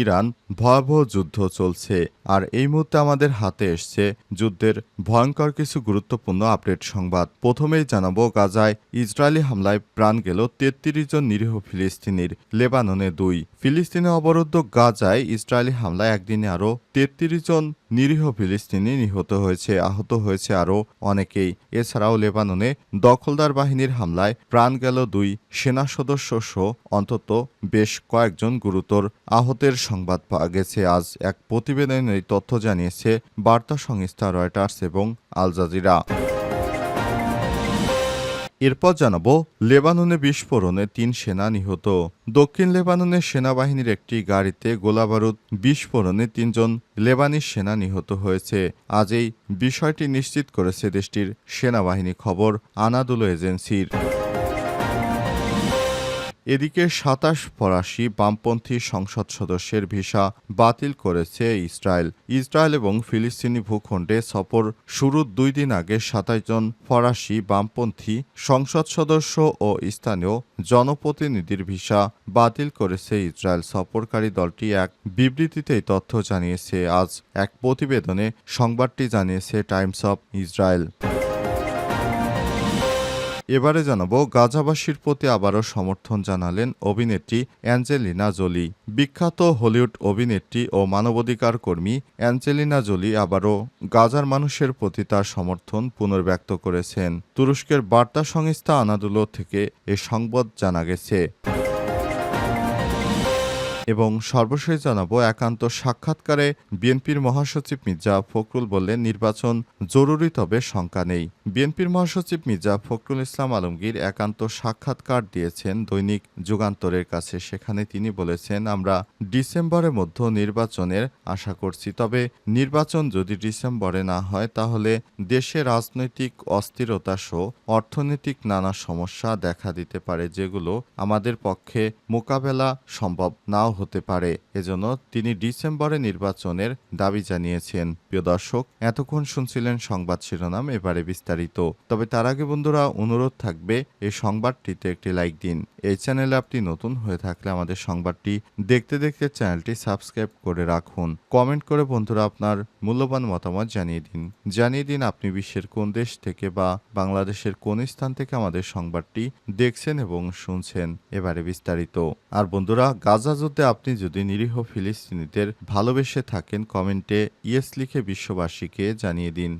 Iran ভয়াবহ যুদ্ধ চলছে। আর এই মুহূর্তে আমাদের হাতে এসছে যুদ্ধের ভয়ঙ্কর কিছু গুরুত্বপূর্ণ আপডেট সংবাদ। প্রথমেই জানাব, গাজায় ইসরায়েলি হামলায় প্রাণ গেল তেত্রিশ জন নিরীহ ফিলিস্তিনির, লেবাননে দুই। ফিলিস্তিনে অবরুদ্ধ গাজায় ইসরায়েলি হামলায় একদিনে আরও তেত্রিশ জন নিরীহ ফিলিস্তিনি নিহত হয়েছে, আহত হয়েছে আরও অনেকেই। এছাড়াও লেবাননে দখলদার বাহিনীর হামলায় প্রাণ গেল দুই সেনা সদস্য সহ অন্তত বেশ কয়েকজন গুরুতর আহতের সংবাদ পাওয়া গেছে। আজ এক প্রতিবেদনে এই তথ্য জানিয়েছে বার্তা সংস্থা রয়টার্স এবং আল জাজিরা। এরপর জানাব, লেবাননে বিস্ফোরণে তিন সেনা নিহত। দক্ষিণ লেবাননের সেনাবাহিনীর একটি গাড়িতে গোলাবারুদ বিস্ফোরণে তিনজন লেবানিজ সেনা নিহত হয়েছে। আজ এই বিষয়টি নিশ্চিত করেছে দেশটির সেনাবাহিনী খবর আনাদুলো এজেন্সির। এদিকে সাতাশ ফরাসি বামপন্থী সংসদ সদস্যের ভিসা বাতিল করেছে ইসরায়েল। ইসরায়েল এবং ফিলিস্তিনি ভূখণ্ডে সফর শুরুর দুই দিন আগে সাতাশ জন ফরাসি বামপন্থী সংসদ সদস্য ও স্থানীয় জনপ্রতিনিধির ভিসা বাতিল করেছে ইসরায়েল। সফরকারী দলটি এক বিবৃতিতে তথ্য জানিয়েছে। আজ এক প্রতিবেদনে সংবাদটি জানিয়েছে টাইমস অফ ইসরায়েল। এবারে জানাব, গাজাবাসীর প্রতি আবারও সমর্থন জানালেন অভিনেত্রী অ্যাঞ্জেলিনা জোলি। বিখ্যাত হলিউড অভিনেত্রী ও মানবাধিকার কর্মী অ্যাঞ্জেলিনা জোলি আবারও গাজার মানুষের প্রতি তার সমর্থন পুনর্ব্যক্ত করেছেন। তুরস্কের বার্তা সংস্থা আনাদুলো থেকে এ সংবাদ জানা গেছে। এবং সর্বশেষ জানাব একান্ত সাক্ষাৎকারে বিএনপির মহাসচিব মির্জা ফখরুল বললেন, নির্বাচন জরুরি তবে শঙ্কা নেই। বিএনপির মহাসচিব মির্জা ফখরুল ইসলাম আলমগীর একান্ত সাক্ষাৎকার দিয়েছেন দৈনিক যুগান্তরের কাছে। সেখানে তিনি বলেছেন, আমরা ডিসেম্বরের মধ্যে নির্বাচনের আশা করছি, তবে নির্বাচন যদি ডিসেম্বরে না হয়, তাহলে দেশে রাজনৈতিক অস্থিরতা সহ অর্থনৈতিক নানা সমস্যা দেখা দিতে পারে, যেগুলো আমাদের পক্ষে মোকাবেলা সম্ভব নাও হতে পারে। এজন্য তিনি ডিসেম্বরে নির্বাচনের দাবি জানিয়েছেন। প্রিয় দর্শক, এতক্ষণ শুনছিলেন সংবাদ শিরোনাম, এবারে বিস্তারিত। তবে তার আগে বন্ধুরা, অনুরোধ থাকবে, এই সংবাদটিতে একটি লাইক দিন। এই চ্যানেলে আপনি নতুন হয়ে থাকলে আমাদের সংবাদটি দেখতে দেখতে চ্যানেলটি সাবস্ক্রাইব করে রাখুন। কমেন্ট করে বন্ধুরা আপনার মূল্যবান মতামত জানিয়ে দিন। জানিয়ে দিন আপনি বিশ্বের কোন দেশ থেকে বা বাংলাদেশের কোন স্থান থেকে আমাদের সংবাদটি দেখছেন এবং শুনছেন। এবারে বিস্তারিত। আর বন্ধুরা, গাজা যুদ্ধে আপনি যদি নিরীহ ফিলিস্তিনিদের ভালোবেসে থাকেন কমেন্টে ইয়েস লিখে বিশ্ববাসীকে জানিয়ে দিন।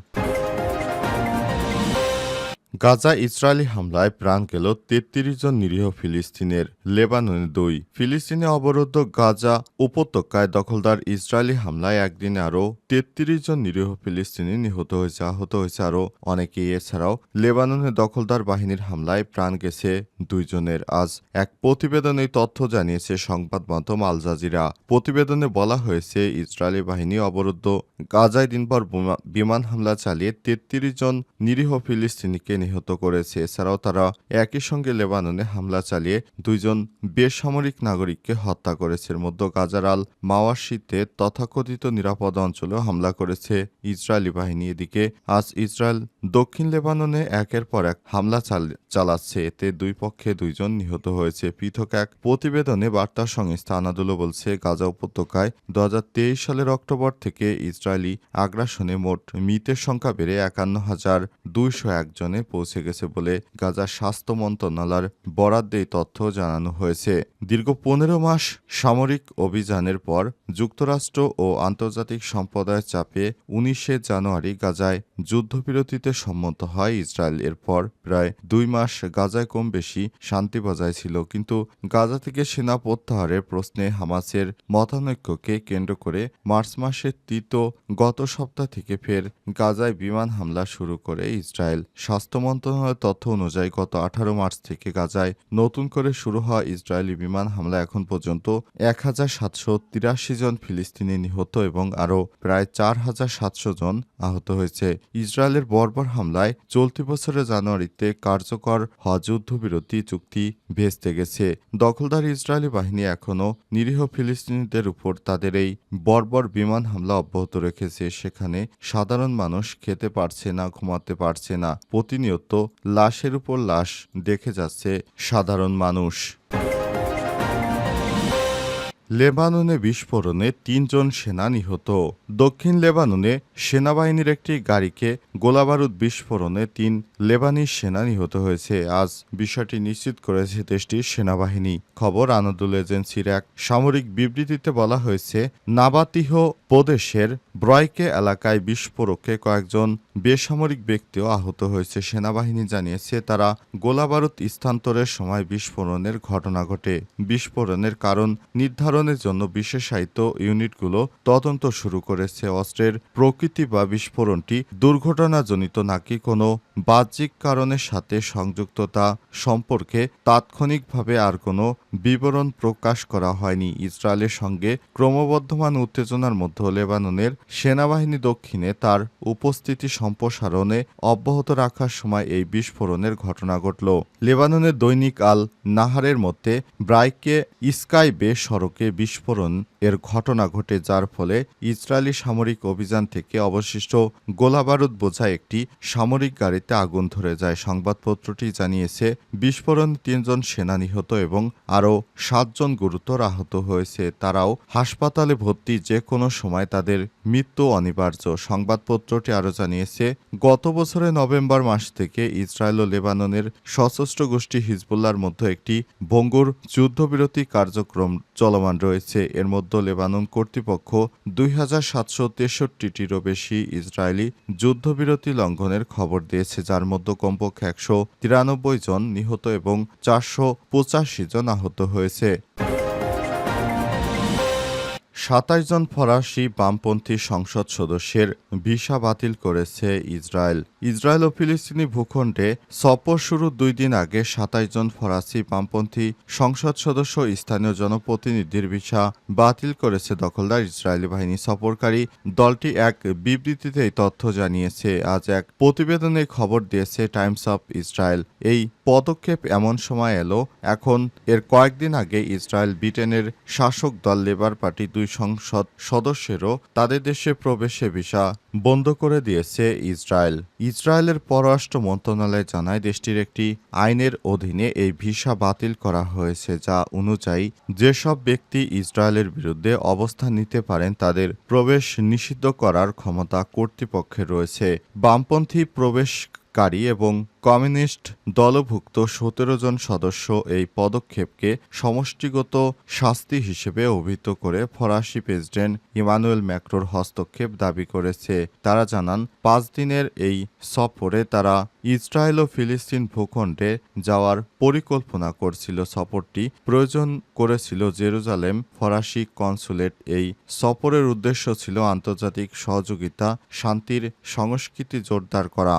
গাজা ইসরায়েলি হামলায় প্রাণ গেল তেত্রিশ জন নিরীহ ফিলিস্তিনের। লেবাননে দুই। ফিলিস্তিনে অবরুদ্ধ গাজা উপত্যকায় দখলদার ইসরায়েলি হামলায় একদিনে আরও তেত্রিশ জন নিরীহ ফিলিস্তিনি নিহত হয়েছে, আহত হয়েছে আরও অনেকেই। এছাড়াও লেবাননে দখলদার বাহিনীর হামলায় প্রাণ গেছে দুইজনের আজ এক প্রতিবেদনে তথ্য জানিয়েছে সংবাদ মাধ্যম আল জাজিরা। প্রতিবেদনে বলা হয়েছে, ইসরায়েলি বাহিনী অবরুদ্ধ গাজায় দিনভর বোমা- বিমান হামলা চালিয়ে তেত্রিশ জন নিরীহ ফিলিস্তিনিকে নিহত করেছে। এছাড়াও তারা একই সঙ্গে লেবাননে হামলা চালিয়ে দুইজন বেসামরিক নাগরিককে হত্যা করেছে। এর মধ্যে গাজার আল মাওয়াশিতে তথাকথিত নিরাপদ অঞ্চলেও হামলা করেছে ইসরায়েলি বাহিনী। এদিকে আজ ইসরায়েল দক্ষিণ লেবাননে একের পর এক হামলা চাল- চালাচ্ছে। এতে দুই পক্ষে দুইজন নিহত হয়েছে। পৃথক এক প্রতিবেদনে বার্তা সংস্থা আনাদুলো বলছে, গাজা উপত্যকায় দু হাজার তেইশ সালের অক্টোবর থেকে ইসরায়েলি আগ্রাসনে মোট মৃতের সংখ্যা বেড়ে একান্ন হাজার দুইশো একজনে পৌঁছে গেছে বলে গাজা স্বাস্থ্য মন্ত্রণালয়ের বরাদ্দে তথ্য জানানো হয়েছে। দীর্ঘ পনেরো মাস সামরিক অভিযানের পর যুক্তরাষ্ট্র ও আন্তর্জাতিক সম্প্রদায়ের চাপে উনিশে জানুয়ারি গাজায় যুদ্ধবিরতিতে সম্মত হয়। ইসরায়েল এরপর প্রায় দুই মাস গাজায় কম বেশি শান্তি বজায় ছিল। কিন্তু গাজা থেকে সেনা প্রত্যাহারের প্রশ্নে হামাসের মতানৈক্যকে কেন্দ্র করে মার্চ মাসের তৃতীয় গত সপ্তাহ থেকে ফের গাজায় বিমান হামলা শুরু করে ইসরায়েল স্বাস্থ্য স্বাস্থ্য মন্ত্রণালয়ের তথ্য অনুযায়ী গত আঠারো মার্চ থেকে গাজায় নতুন করে শুরু হওয়া ইসরায়েলি বিমান হামলা এখন পর্যন্ত এক হাজার সাতশো তিরাশি জন ফিলিস্তিনি নিহত এবং আরও প্রায় চার হাজার সাতশো জন আহত হয়েছে। ইসরায়েলের বর্বর হামলায় চলতি বছরের জানুয়ারিতে কার্যকর হওয়া যুদ্ধবিরতি চুক্তি ভেস্তে গেছে। দখলদার ইসরায়েলি বাহিনী এখনও নিরীহ ফিলিস্তিনিদের উপর তাদের এই বর্বর বিমান হামলা অব্যাহত রেখেছে। সেখানে সাধারণ মানুষ খেতে পারছে না, ঘুমাতে পারছে না। প্রতিনিয়ত লাশের উপর লাশ দেখে যাচ্ছে সাধারণ মানুষ। লেবাননে বিস্ফোরণে তিনজন সেনা নিহত। দক্ষিণ লেবাননে সেনাবাহিনীর একটি গাড়িকে গোলাবারুদ বিস্ফোরণে তিন লেবানি সেনা নিহত হয়েছে। আজ বিষয়টি নিশ্চিত করেছে দেশটির সেনাবাহিনী। খবর আনাদুল এজেন্সির এক সামরিক বিবৃতিতে বলা হয়েছে, নাবাতিহ প্রদেশের ব্রয়কে এলাকায় বিস্ফোরকে কয়েকজন বেসামরিক ব্যক্তিও আহত হয়েছে। সেনাবাহিনী জানিয়েছে, তারা গোলাবারুদ স্থানান্তরের সময় বিস্ফোরণের ঘটনা ঘটে। বিস্ফোরণের কারণ নির্ধারণের জন্য বিশেষায়িত ইউনিটগুলো তদন্ত শুরু করেছে অস্ত্রের প্রকৃতি বা বিস্ফোরণটি দুর্ঘটনাজনিত নাকি কোনো বাহ্যিক কারণের সাথে সংযুক্ততা সম্পর্কে তাৎক্ষণিকভাবে আর কোনো বিবরণ প্রকাশ করা হয়নি। ইসরায়েলের সঙ্গে ক্রমবর্ধমান উত্তেজনার মধ্যে লেবাননের সেনাবাহিনী দক্ষিণে তার উপস্থিতি সম্প্রসারণে অব্যাহত রাখার সময় এই বিস্ফোরণের ঘটনা ঘটল। লেবাননের দৈনিক আল নাহারের মধ্যে ব্রাইকে স্কাই বে সড়কে বিস্ফোরণ এর ঘটনা ঘটে যার ফলে ইসরায়েলি সামরিক অভিযান থেকে অবশিষ্ট গোলাবারুদ বোঝা একটি সামরিক গাড়িতে আগুন ধরে যায়। সংবাদপত্রটি জানিয়েছে, বিস্ফোরণ তিনজন সেনা নিহত এবং আরও সাতজন গুরুতর আহত হয়েছে। তারাও হাসপাতালে ভর্তি যে কোনো সময় তাদের মৃত্যু অনিবার্য। সংবাদপত্রটি আরও জানিয়েছে, গত বছরের নভেম্বর মাস থেকে ইসরায়েল ও লেবাননের সশস্ত্র গোষ্ঠী হিজবুল্লার মধ্যে একটি ভঙ্গুর যুদ্ধবিরতি কার্যক্রম চলমান রয়েছে। এর মধ্যে লেবানন কর্তৃপক্ষ দুই হাজার সাতশো তেষট্টিটিরও বেশি ইসরায়েলি যুদ্ধবিরতি লঙ্ঘনের খবর দিয়েছে, যার মধ্যে কমপক্ষে একশো তিরানব্বই জন নিহত এবং চারশো পঁচাশি জন আহত হয়েছে। সাতাশ জন ফরাসি বামপন্থী সংসদ সদস্যের ভিসা বাতিল করেছে ইসরায়েল। ইসরায়েল ও ফিলিস্তিনি ভূখণ্ডে সফর শুরুর দুই দিন আগে সাতাশ জন ফরাসি বামপন্থী সংসদ সদস্য স্থানীয় জনপ্রতিনিধির ভিসা বাতিল করেছে দখলদার ইসরায়েলি বাহিনী। সফরকারী দলটি এক বিবৃতিতে এই তথ্য জানিয়েছে। আজ এক প্রতিবেদনে খবর দিয়েছে টাইমস অফ ইসরায়েল। এই পদক্ষেপ এমন সময় এলো, এখন এর কয়েকদিন আগে ইসরায়েল, ব্রিটেনের শাসক দল, লেবার পার্টি দুই সংসদ সদস্যেরও তাদের দেশে প্রবেশে ভিসা বন্ধ করে দিয়েছে ইসরায়েল। ইসরায়েলের পররাষ্ট্র মন্ত্রণালয় জানায়, দেশটির একটি আইনের অধীনে এই ভিসা বাতিল করা হয়েছে, যা অনুযায়ী যেসব ব্যক্তি ইসরায়েলের বিরুদ্ধে অবস্থান নিতে পারেন, তাদের প্রবেশ নিষিদ্ধ করার ক্ষমতা কর্তৃপক্ষের রয়েছে। বামপন্থী প্রবেশ কারী এবং কমিউনিস্ট দলভুক্ত সতেরো জন সদস্য এই পদক্ষেপকে সমষ্টিগত শাস্তি হিসেবে অভিহিত করে ফরাসি প্রেসিডেন্ট ইমানুয়েল ম্যাক্রোর হস্তক্ষেপ দাবি করেছে। তারা জানান, পাঁচ দিনের এই সফরে তারা ইসরায়েল ও ফিলিস্তিন ভূখণ্ডে যাওয়ার পরিকল্পনা করছিল। সফরটি প্রয়োজন করেছিল জেরুজালেম ফরাসি কনসুলেট। এই সফরের উদ্দেশ্য ছিল আন্তর্জাতিক সহযোগিতা, শান্তির সংস্কৃতি জোরদার করা।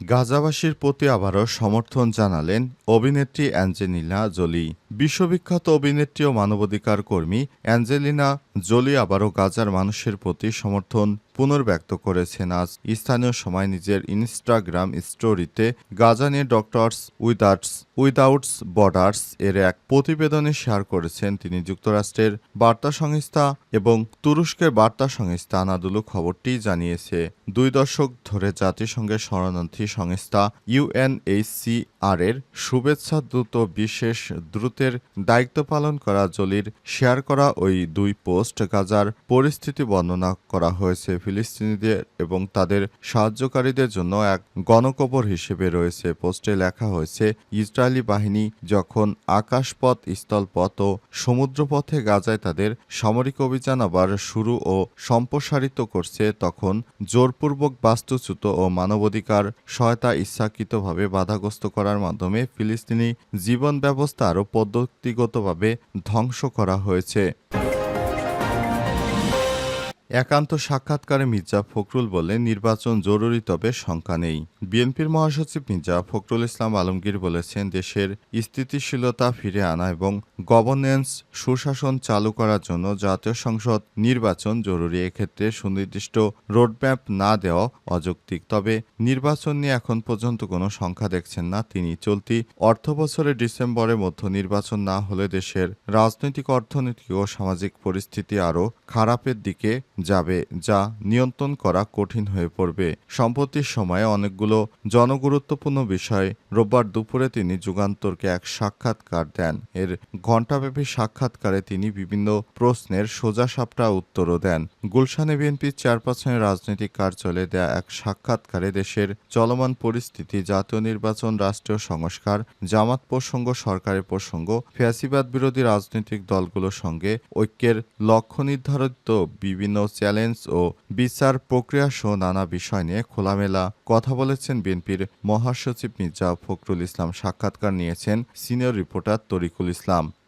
গাজাবাসীর প্রতি আবারও সমর্থন জানালেন অভিনেত্রী অ্যাঞ্জেলিনা জোলি। বিশ্ববিখ্যাত অভিনেত্রী ও মানবাধিকার কর্মী অ্যাঞ্জেলিনা জোলি আবারও গাজার মানুষের প্রতি সমর্থন পুনর্ব্যক্ত করেছেন। আজ স্থানীয় সময় নিজের ইনস্টাগ্রাম স্টোরিতে গাজা নিয়ে ডক্টরস উইদাউটস উইদাউটস বর্ডার্স এর এক প্রতিবেদনে শেয়ার করেছেন। তিনি যুক্তরাষ্ট্রের বার্তা সংস্থা এবং তুরস্কের বার্তা সংস্থা আনাদুলু খবরটি জানিয়েছে। দুই দশক ধরে জাতিসংঘের শরণার্থী সংস্থা ইউএনএইচসিআর এর শুভেচ্ছা দ্রুত বিশেষ দ্রুতের দায়িত্ব পালন করা, জলির শেয়ার করা ওই দুই পোস্ট গাজার পরিস্থিতি বর্ণনা করা হয়েছে। ফিলিস্তিনিদের এবং তাদের সাহায্যকারীদের জন্য এক গণকবর হিসেবে রয়েছে। পোস্টে লেখা হয়েছে, ইসরায়েলি বাহিনী যখন আকাশপথ, স্থলপথ ও সমুদ্রপথে গাজায় তাদের সামরিক অভিযান আবার শুরু ও সম্প্রসারিত করছে, তখন জোরপূর্বক বাস্তুচ্যুত ও মানবাধিকার সহায়তা ইচ্ছাকৃতভাবে বাধাগ্রস্ত করার মাধ্যমে ফিলিস্তিনি জীবন ব্যবস্থা আরও পদ্ধতিগতভাবে ধ্বংস করা হয়েছে। একান্ত সাক্ষাৎকারে মির্জা ফখরুল বলেন নির্বাচন জরুরি, তবে শঙ্কা নেই। বিএনপির মহাসচিব মির্জা ফখরুল ইসলাম আলমগীর বলেছেন, দেশের স্থিতিশীলতা ফিরে আনা এবং গভর্নেন্স সুশাসন চালু করার জন্য জাতীয় সংসদ নির্বাচন জরুরি। এক্ষেত্রে সুনির্দিষ্ট রোডম্যাপ না দেওয়া অযৌক্তিক। তবে নির্বাচন নিয়ে এখন পর্যন্ত কোনো সংখ্যা দেখছেন না তিনি। চলতি অর্থবছরের ডিসেম্বরের মধ্য নির্বাচন না হলে দেশের রাজনৈতিক, অর্থনৈতিক ও সামাজিক পরিস্থিতি আরও খারাপের দিকে যাবে, যা নিয়ন্ত্রণ করা কঠিন হয়ে পড়বে। সম্প্রতির সময়ে অনেকগুলো জনগুরুত্বপূর্ণ বিষয় রোববার দুপুরে তিনি যুগান্তরকে এক সাক্ষাৎকার দেন। এর ঘণ্টাব্যাপী সাক্ষাৎকারে তিনি বিভিন্ন প্রশ্নের সোজাসাপটা উত্তরও দেন। গুলশানে বিএনপির চেয়ারপারসনের রাজনৈতিক কার্যালয়ে দেয়া এক সাক্ষাৎকারে দেশের চলমান পরিস্থিতি, জাতীয় নির্বাচন, রাষ্ট্রীয় সংস্কার, জামাত প্রসঙ্গ, সরকারের প্রসঙ্গ, ফ্যাসিবাদ বিরোধী রাজনৈতিক দলগুলোর সঙ্গে ঐক্যের লক্ষ্য নির্ধারিত, বিভিন্ন চ্যালেঞ্জ ও বিচার প্রক্রিয়া সহ নানা বিষয় নিয়ে খোলামেলা কথা বলেছেন বিএনপির মহাসচিব মির্জা ফখরুল ইসলাম। সাক্ষাৎকার নিয়েছেন সিনিয়র রিপোর্টার তরিকুল ইসলাম।